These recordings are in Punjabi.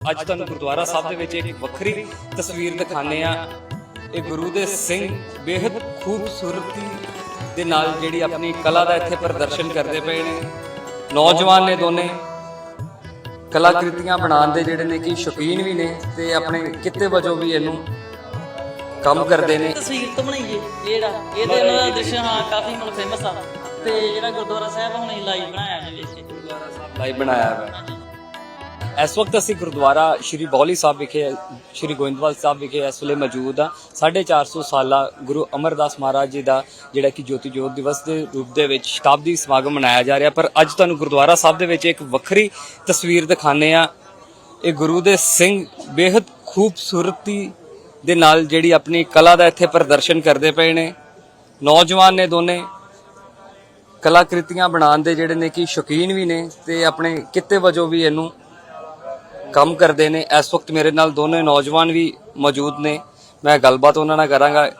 ਅੱਜ ਤੁਹਾਨੂੰ ਗੁਰਦੁਆਰਾ ਸਾਹਿਬ ਦੇ ਵਿੱਚ ਇੱਕ ਵੱਖਰੀ ਤਸਵੀਰ ਦਿਖਾਣੇ ਆ ਇਹ ਗੁਰੂ ਦੇ ਸਿੰਘ ਬੇहद ਖੂਬਸੂਰਤੀ ਦੇ ਨਾਲ ਜਿਹੜੀ ਆਪਣੀ ਕਲਾ ਦਾ ਇੱਥੇ ਪ੍ਰਦਰਸ਼ਨ ਕਰਦੇ ਪਏ ਨੇ। ਨੌਜਵਾਨ ਨੇ ਦੋਨੇ ਕਲਾਕ੍ਰਿਤੀਆਂ ਬਣਾਉਣ ਦੇ ਜਿਹੜੇ ਨੇ ਕਿ ਸ਼ੌਕੀਨ ਵੀ ਨੇ ਤੇ ਆਪਣੇ ਕਿੱਤੇ ਵਜੋਂ ਵੀ ਇਹਨੂੰ ਕੰਮ ਕਰਦੇ ਨੇ। ਤਸਵੀਰ ਤੋਂ ਬਣਾਈਏ ਜਿਹੜਾ ਇਹਦੇ ਨਾਲ ਦ੍ਰਿਸ਼ ਹਾਂ ਕਾਫੀ ਮਤਲਬ ਫੇਮਸ ਆ। ਤੇ ਜਿਹੜਾ ਗੁਰਦੁਆਰਾ ਸਾਹਿਬ ਹੁਣ ਲਾਈਵ ਬਣਾਇਆ ਜੀ ਵੇਖ ਗੁਰਦੁਆਰਾ ਸਾਹਿਬ ਲਾਈਵ ਬਣਾਇਆ ਹੈ ਇਸ ਵਕਤ ਅਸੀਂ ਗੁਰਦੁਆਰਾ ਸ਼੍ਰੀ ਬੌਲੀ ਸਾਹਿਬ ਵਿਖੇ, ਸ਼੍ਰੀ ਗੋਇੰਦਵਾਲ ਸਾਹਿਬ ਵਿਖੇ ਇਸ ਵੇਲੇ ਮੌਜੂਦ ਆ 450 ਸਾਲਾ ਗੁਰੂ ਅਮਰਦਾਸ ਮਹਾਰਾਜ ਜੀ ਦਾ ਜਿਹੜਾ ਕਿ ਜੋਤੀ ਜੋਤ ਦਿਵਸ ਦੇ ਰੂਪ ਦੇ ਵਿੱਚ ਸ਼ਤਾਬਦੀ ਸਮਾਗਮ ਮਨਾਇਆ ਜਾ ਰਿਹਾ। ਪਰ ਅੱਜ ਤੁਹਾਨੂੰ ਗੁਰਦੁਆਰਾ ਸਾਹਿਬ ਦੇ ਵਿੱਚ ਇੱਕ ਵੱਖਰੀ ਤਸਵੀਰ ਦਿਖਾਣੇ ਆ ਇਹ ਗੁਰੂ ਦੇ ਸਿੰਘ ਬੇहद ਖੂਬਸੂਰਤੀ ਦੇ ਨਾਲ ਜਿਹੜੀ ਆਪਣੀ ਕਲਾ ਦਾ ਇੱਥੇ ਪ੍ਰਦਰਸ਼ਨ ਕਰਦੇ ਪਏ ਨੇ। ਨੌਜਵਾਨ ਨੇ ਦੋਨੇ ਕਲਾਕ੍ਰਿਤੀਆਂ ਬਣਾਉਣ ਦੇ ਜਿਹੜੇ ਨੇ ਕਿ ਸ਼ੌਕੀਨ ਵੀ ਨੇ ਤੇ ਆਪਣੇ ਕਿੱਤੇ ਵਜੋਂ ਵੀ ਇਹਨੂੰ ਕੰਮ ਕਰਦੇ ਨੇ। ਇਸ ਵਕਤ ਮੇਰੇ ਨਾਲ ਦੋਨੇ ਨੌਜਵਾਨ ਵੀ ਮੌਜੂਦ ਨੇ। ਮੈਂ ਗੱਲਬਾਤ ਉਹਨਾਂ ਨਾਲ ਕਰਾਂਗਾ।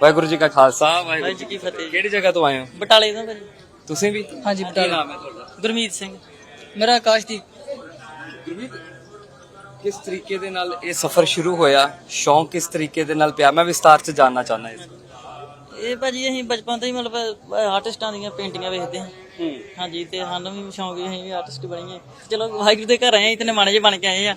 ਵਾਹਿਗੁਰੂ ਜੀ ਕਾ ਖਾਲਸਾ ਵਾਹਿਗੁਰੂ ਜੀ ਕੀ ਫਤਿਹ। ਕਿਹੜੀ ਜਗ੍ਹਾ ਤੋਂ ਆਏ ਹੋ? ਬਟਾਲੇ ਤੋਂ ਭਾਜੀ। ਤੁਸੀਂ ਵੀ? ਹਾਂਜੀ ਬਟਾਲਾ। ਨਾਮ ਹੈ ਤੁਹਾਡਾ? ਗੁਰਮੀਤ ਸਿੰਘ। ਮੇਰਾ ਆਕਾਸ਼ਦੀਪ ਗੁਰਮੀਤ ਕਿਸ ਤਰੀਕੇ ਦੇ ਨਾਲ ਇਹ ਸਫ਼ਰ ਸ਼ੁਰੂ ਹੋਇਆ? ਸ਼ੌਂਕ ਕਿਸ ਤਰੀਕੇ ਦੇ ਨਾਲ ਪਿਆ? ਮੈਂ ਵਿਸਤਾਰ ਚ ਜਾਨਣਾ ਚਾਹੁੰਦਾ ਇਸ ਇਹ ਭਾਜੀ ਅਸੀਂ ਬਚਪਨ ਤੋਂ ਹੀ ਮਤਲਬ ਆਰਟਿਸਟਾਂ ਦੀਆਂ ਪੇਂਟਿੰਗਾਂ ਵੇਖਦੇ ਹਾਂ। ਹੂੰ। ਹਾਂਜੀ ਤੇ ਸਾਨੂੰ ਵੀ ਸ਼ੌਂਕ ਵੀ ਅਸੀਂ ਵੀ ਆਰਟਿਸਟ ਬਣੀਏ। ਚਲੋ ਵਾਹਿਗੁਰੂ ਦੇ ਘਰ ਆਏ ਹਾਂ, ਇਤਨੇ ਮਾਣੇ ਜੇ ਬਣ ਕੇ ਆਏ ਆ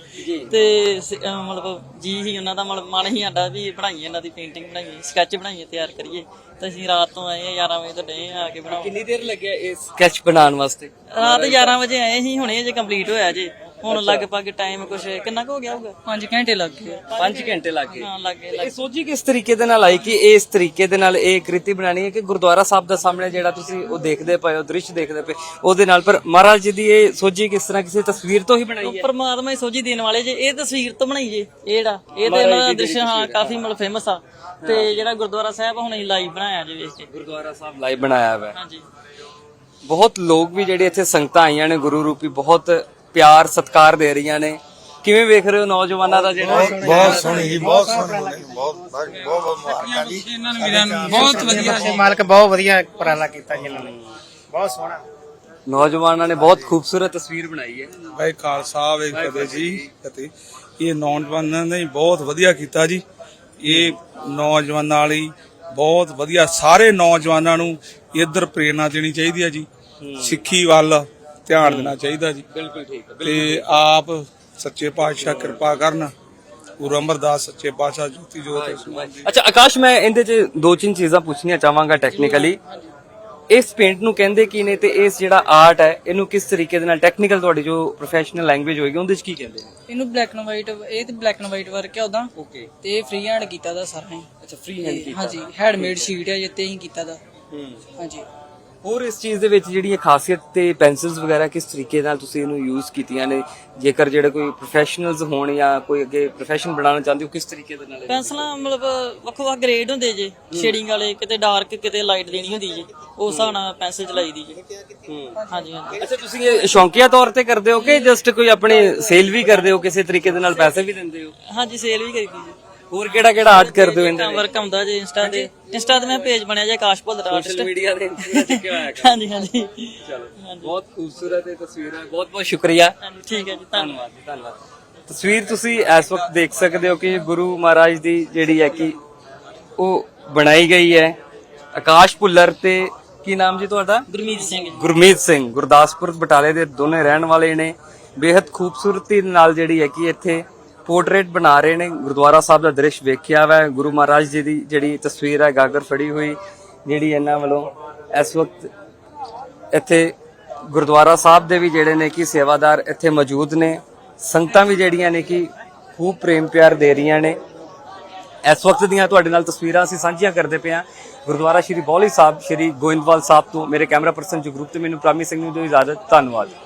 ਤੇ ਸ- ਅਹ ਮਤਲਬ ਜੀ ਹੀ ਉਹਨਾਂ ਦਾ ਮਤਲਬ ਮਨ ਹੀ ਸਾਡਾ ਵੀ ਬਣਾਈਏ ਇਹਨਾਂ ਦੀ ਪੇਂਟਿੰਗ ਬਣਾਈਏ ਸਕੈਚ ਬਣਾਈਏ ਤਿਆਰ ਕਰੀਏ। ਤੇ ਅਸੀਂ ਰਾਤ ਤੋਂ ਆਏ ਆ 11 ਵਜੇ ਤੋਂ ਡੇ ਆ ਕੇ ਬਣਾਓ। ਕਿੰਨੀ ਦੇਰ ਲੱਗਿਆ ਇਹ ਸਕੈਚ ਬਣਾਉਣ ਵਾਸਤੇ? ਰਾਤ 11 ਵਜੇ ਆਏ ਸੀ ਹੁਣੇ ਜੇ ਕੰਪਲੀਟ ਹੋਇਆ ਜੇ। ਹੁਣ ਲਗਭਗ ਟਾਈਮ ਕੁਛ ਕਿੰਨਾ ਕੁ ਹੋ ਗਿਆ ਹੋਊਗਾ? 5 ਘੰਟੇ ਲੱਗ ਗਏ। 5 ਘੰਟੇ ਲੱਗ ਗਏ। ਹਾਂ ਲੱਗੇ ਇਹ ਸੋਚੀ ਕਿਸ ਤਰੀਕੇ ਦੇ ਨਾਲ ਆਈ ਕਿ ਇਸ ਤਰੀਕੇ ਦੇ ਨਾਲ ਇਹ ਕ੍ਰਿਤੀ ਬਣਾਣੀ ਹੈ ਕਿ ਗੁਰਦੁਆਰਾ ਸਾਹਿਬ ਦਾ ਸਾਹਮਣੇ ਜਿਹੜਾ ਤੁਸੀਂ ਉਹ ਦੇਖਦੇ ਪਏ ਹੋ ਦ੍ਰਿਸ਼ ਦੇਖਦੇ ਪਏ ਉਹਦੇ ਨਾਲ? ਪਰ ਮਹਾਰਾਜ ਜੀ ਦੀ ਇਹ ਸੋਚੀ ਕਿਸ ਤਰ੍ਹਾਂ ਕਿਸੇ ਤਸਵੀਰ ਤੋਂ ਹੀ ਬਣਾਈ ਹੈ? ਪਰਮਾਤਮਾ ਹੀ ਸੋਝੀ ਦੇਣ ਵਾਲੇ ਜੇ ਇਹ ਤਸਵੀਰ ਤੋਂ ਬਣਾਈ ਜੇ ਇਹ ਜਿਹੜਾ ਇਹਦੇ ਨਾਲ ਦ੍ਰਿਸ਼ ਹਾਂ ਕਾਫੀ ਮਤਲਬ ਫੇਮਸ ਆ। ਤੇ ਜਿਹੜਾ ਗੁਰਦੁਆਰਾ ਸਾਹਿਬ ਹੁਣ ਅਸੀਂ ਲਾਈਵ ਬਣਾਇਆ ਜੇ ਵੇਖ ਕੇ। ਗੁਰਦੁਆਰਾ ਸਾਹਿਬ ਲਾਈਵ ਬਣਾਇਆ ਹੋਇਆ। ਹੈ ਹਾਂਜੀ। ਬਹੁਤ ਲੋਕ ਵੀ ਜਿਹੜੇ ਇੱਥੇ ਸੰਗਤਾਂ ਆਈਆਂ ਨੇ ਗੁਰੂ ਰੂਪੀ ਬਹੁਤ ਪਿਆਰ ਸਤਿਕਾਰ ਦੇ ਰਹੀਆਂ ਨੇ। ਕਿਵੇਂ ਵੇਖ ਰਹੇ ਹੋ ਨੌਜਵਾਨਾਂ ਦਾ ਜਿਹੜਾ ਬਹੁਤ ਸੋਹਣੀ ਜੀ ਬਹੁਤ ਸੋਹਣੀ ਬਹੁਤ ਬਹੁਤ ਬਹੁਤ ਮੁਬਾਰਕਾਂ ਜੀ। ਇਹਨਾਂ ਨੂੰ ਵੀਰਾਂ ਨੂੰ ਬਹੁਤ ਵਧੀਆ ਜੀ। ਮਾਲਕ ਬਹੁਤ ਵਧੀਆ ਉਪਰਾਲਾ ਕੀਤਾ ਜੀ ਇਹਨਾਂ ਨੇ। ਬਹੁਤ ਸੋਹਣਾ। ਨੌਜਵਾਨਾਂ ਨੇ ਬਹੁਤ ਖੂਬਸੂਰਤ ਤਸਵੀਰ ਬਣਾਈ ਹੈ। ਭਾਈ ਖਾਲਸਾ ਵੇ ਫਤਿਹ ਜੀ ਫਤਿਹ। ਇਹ ਨੌਜਵਾਨਾਂ ਨੇ ਬਹੁਤ ਵਧੀਆ ਕੀਤਾ ਜੀ। ਇਹ ਨੌਜਵਾਨਾਂ ਵਾਲੀ ਬਹੁਤ ਵਧੀਆ ਸਾਰੇ ਨੌਜਵਾਨਾਂ ਨੂੰ ਇੱਧਰ ਪ੍ਰੇਰਣਾ ਦੇਣੀ ਚਾਹੀਦੀ ਹੈ ਜੀ। ਸਿੱਖੀ ਵੱਲ ਧਿਆਨ ਦੇਣਾ ਚਾਹੀਦਾ ਜੀ। ਬਿਲਕੁਲ ਠੀਕ ਤੇ ਆਪ ਸੱਚੇ ਪਾਤਸ਼ਾਹ ਕਿਰਪਾ ਕਰਨ ਗੁਰੂ ਅਮਰਦਾਸ ਸੱਚੇ ਪਾਤਸ਼ਾਹ ਜੋਤੀ ਜੋਤ ਅੱਛਾ ਆਕਾਸ਼ ਮੈਂ ਇਹਦੇ 'ਚ ਦੋ ਤਿੰਨ ਚੀਜ਼ਾਂ ਪੁੱਛਣੀਆਂ ਚਾਹਾਂਗਾ ਟੈਕਨੀਕਲੀ ਇਸ ਪੇਂਟ ਨੂੰ ਕਹਿੰਦੇ ਕੀ ਨੇ ਤੇ ਇਸ ਜਿਹੜਾ ਆਰਟ ਹੈ ਇਹਨੂੰ ਕਿਸ ਤਰੀਕੇ ਦੇ ਨਾਲ ਟੈਕਨੀਕਲ ਤੁਹਾਡੀ ਜੋ ਪ੍ਰੋਫੈਸ਼ਨਲ ਲੈਂਗੁਏਜ ਹੋਏਗੀ ਉਹਦੇ 'ਚ ਕੀ ਕਹਿੰਦੇ ਨੇ? ਇਹਨੂੰ ਬਲੈਕ ਐਂਡ ਵਾਈਟ ਇਹ ਤੇ ਬਲੈਕ ਐਂਡ ਵਾਈਟ ਵਰਕ ਹੈ ਉਹਦਾ। ਓਕੇ ਤੇ ਫ੍ਰੀ ਹੈਂਡ ਕੀਤਾ ਦਾ ਸਾਰਾ ਹੀ। ਅੱਛਾ ਫ੍ਰੀ ਹੈਂਡ ਕੀਤਾ। ਹਾਂਜੀ ਹੈਂਡਮੇਡ ਸ਼ੀਟ ਹੈ ਜਿੱਤੇ ਹੀ ਕੀਤਾ ਦਾ। ਹੂੰ। ਹਾਂਜੀ। ਹੋਰ ਇਸ ਚੀਜ਼ ਦੇ ਵਿੱਚ ਜਿਹੜੀਆਂ ਖਾਸੀਅਤ ਤੇ ਪੈਨਸਲਸ ਵਗੈਰਾ ਕਿਸ ਤਰੀਕੇ ਨਾਲ ਤੁਸੀਂ ਇਹਨੂੰ ਯੂਜ਼ ਕੀਤੀਆਂ ਨੇ? ਜੇਕਰ ਜਿਹੜੇ ਕੋਈ ਪ੍ਰੋਫੈਸ਼ਨਲਸ ਹੋਣ ਜਾਂ ਕੋਈ ਅੱਗੇ ਪ੍ਰੋਫੈਸ਼ਨ ਬਣਾਉਣਾ ਚਾਹੁੰਦੇ ਹੋ ਕਿਸ ਤਰੀਕੇ ਦੇ ਨਾਲ ਪੈਨਸਲਾਂ ਮਤਲਬ ਵੱਖੋ ਵੱਖ ਗ੍ਰੇਡ ਹੁੰਦੇ ਜੇ। ਸ਼ੇਡਿੰਗ ਵਾਲੇ ਕਿਤੇ ਡਾਰਕ ਕਿਤੇ ਲਾਈਟ ਦੇਣੀ ਹੁੰਦੀ ਜੇ। ਉਸ ਹਿਸਾਬ ਨਾਲ ਪੈਨਸਲ ਚਲਾਈ ਦੀ ਜੇ। ਹਾਂਜੀ ਹਾਂਜੀ। ਅੱਛਾ ਤੁਸੀਂ ਇਹ ਸ਼ੌਂਕੀਆ ਤੌਰ ਤੇ ਕਰਦੇ ਹੋ ਕਿ ਜਸਟ ਕੋਈ ਆਪਣੇ ਸੇਲ ਵੀ ਕਰਦੇ ਹੋ ਕਿਸੇ ਤਰੀਕੇ ਦੇ ਨਾਲ ਪੈਸੇ ਵੀ ਦਿੰਦੇ ਹੋ? ਹਾਂਜੀ ਸੇਲ ਵੀ ਕਰੀਦੀ ਜੀ। ਹੋਰ ਕਿਹੜਾ ਕਿਹੜਾ ਆਰਟ ਕਰਦੇ ਹੋ ਇਹਦੇ ਵਰਕ ਆਉਂਦਾ ਜੇ ਇੰਸਟਾ ਤੇ। ਇੰਸਟਾ ਤੇ ਮੈਂ ਪੇਜ ਬਣਿਆ ਜੇ Akash Bhullar artist social media ਦੇ ਚੁੱਕਿਆ ਹੋਇਆ ਹਾਂਜੀ ਹਾਂਜੀ। ਚਲੋ ਬਹੁਤ ਖੂਬਸੂਰਤ ਇਹ ਤਸਵੀਰ ਬਹੁਤ ਬਹੁਤ ਸ਼ੁਕਰੀਆ। ਹਾਂਜੀ ਠੀਕ ਹੈ ਜੀ ਧੰਨਵਾਦ। ਧੰਨਵਾਦ ਜੀ, ਧੰਨਵਾਦ। ਤਸਵੀਰ ਤੁਸੀਂ ਇਸ ਵਕਤ ਦੇਖ ਸਕਦੇ ਹੋ ਕਿ ਗੁਰੂ ਮਹਾਰਾਜ ਦੀ ਜਿਹੜੀ ਹੈ ਕਿ ਉਹ ਬਣਾਈ ਗਈ ਹੈ। ਆਕਾਸ਼ ਭੁੱਲਰ ਤੇ ਕੀ ਨਾਮ ਜੀ ਤੁਹਾਡਾ? ਗੁਰਮੀਤ ਸਿੰਘ। ਜੀ ਗੁਰਮੀਤ ਸਿੰਘ ਗੁਰਦਾਸਪੁਰ ਬਟਾਲੇ ਦੇ ਦੋਨੇ ਰਹਿਣ ਵਾਲੇ ਨੇ। ਬੇहद ਖੂਬਸੂਰਤੀ ਨਾਲ ਜਿਹੜੀ ਹੈ ਕਿ ਇੱਥੇ ਪੋਰਟਰੇਟ ਬਣਾ ਰਹੇ ਨੇ। ਗੁਰਦੁਆਰਾ ਸਾਹਿਬ ਦਾ ਦ੍ਰਿਸ਼ ਵੇਖਿਆ ਵਾ। ਗੁਰੂ ਮਹਾਰਾਜ ਜੀ ਦੀ ਜਿਹੜੀ ਤਸਵੀਰ ਹੈ, ਗਾਗਰ ਫੜੀ ਹੋਈ, ਜਿਹੜੀ ਇਹਨਾਂ ਵੱਲੋਂ ਇਸ ਵਕਤ ਇੱਥੇ ਗੁਰਦੁਆਰਾ ਸਾਹਿਬ ਦੇ ਵੀ ਜਿਹੜੇ ਨੇ ਕਿ ਸੇਵਾਦਾਰ ਇੱਥੇ ਮੌਜੂਦ ਨੇ। ਸੰਗਤਾਂ ਵੀ ਜਿਹੜੀਆਂ ਨੇ ਕਿ ਖੂਬ ਪ੍ਰੇਮ ਪਿਆਰ ਦੇ ਰਹੀਆਂ ਨੇ। ਇਸ ਵਕਤ ਦੀਆਂ ਤੁਹਾਡੇ ਨਾਲ ਤਸਵੀਰਾਂ ਅਸੀਂ ਸਾਂਝੀਆਂ ਕਰਦੇ ਪਏ ਹਾਂ। ਗੁਰਦੁਆਰਾ ਸ਼੍ਰੀ ਬੌਲੀ ਸਾਹਿਬ, ਸ਼੍ਰੀ ਗੋਇੰਦਵਾਲ ਸਾਹਿਬ ਤੋਂ ਮੇਰੇ ਕੈਮਰਾ ਪਰਸਨ ਜਗਰੂਪ ਤੇ ਮੈਨੂੰ ਪ੍ਰਾਮੀ ਸਿੰਘ ਨੂੰ ਦਿਓ ਇਜਾਜ਼ਤ। ਧੰਨਵਾਦ।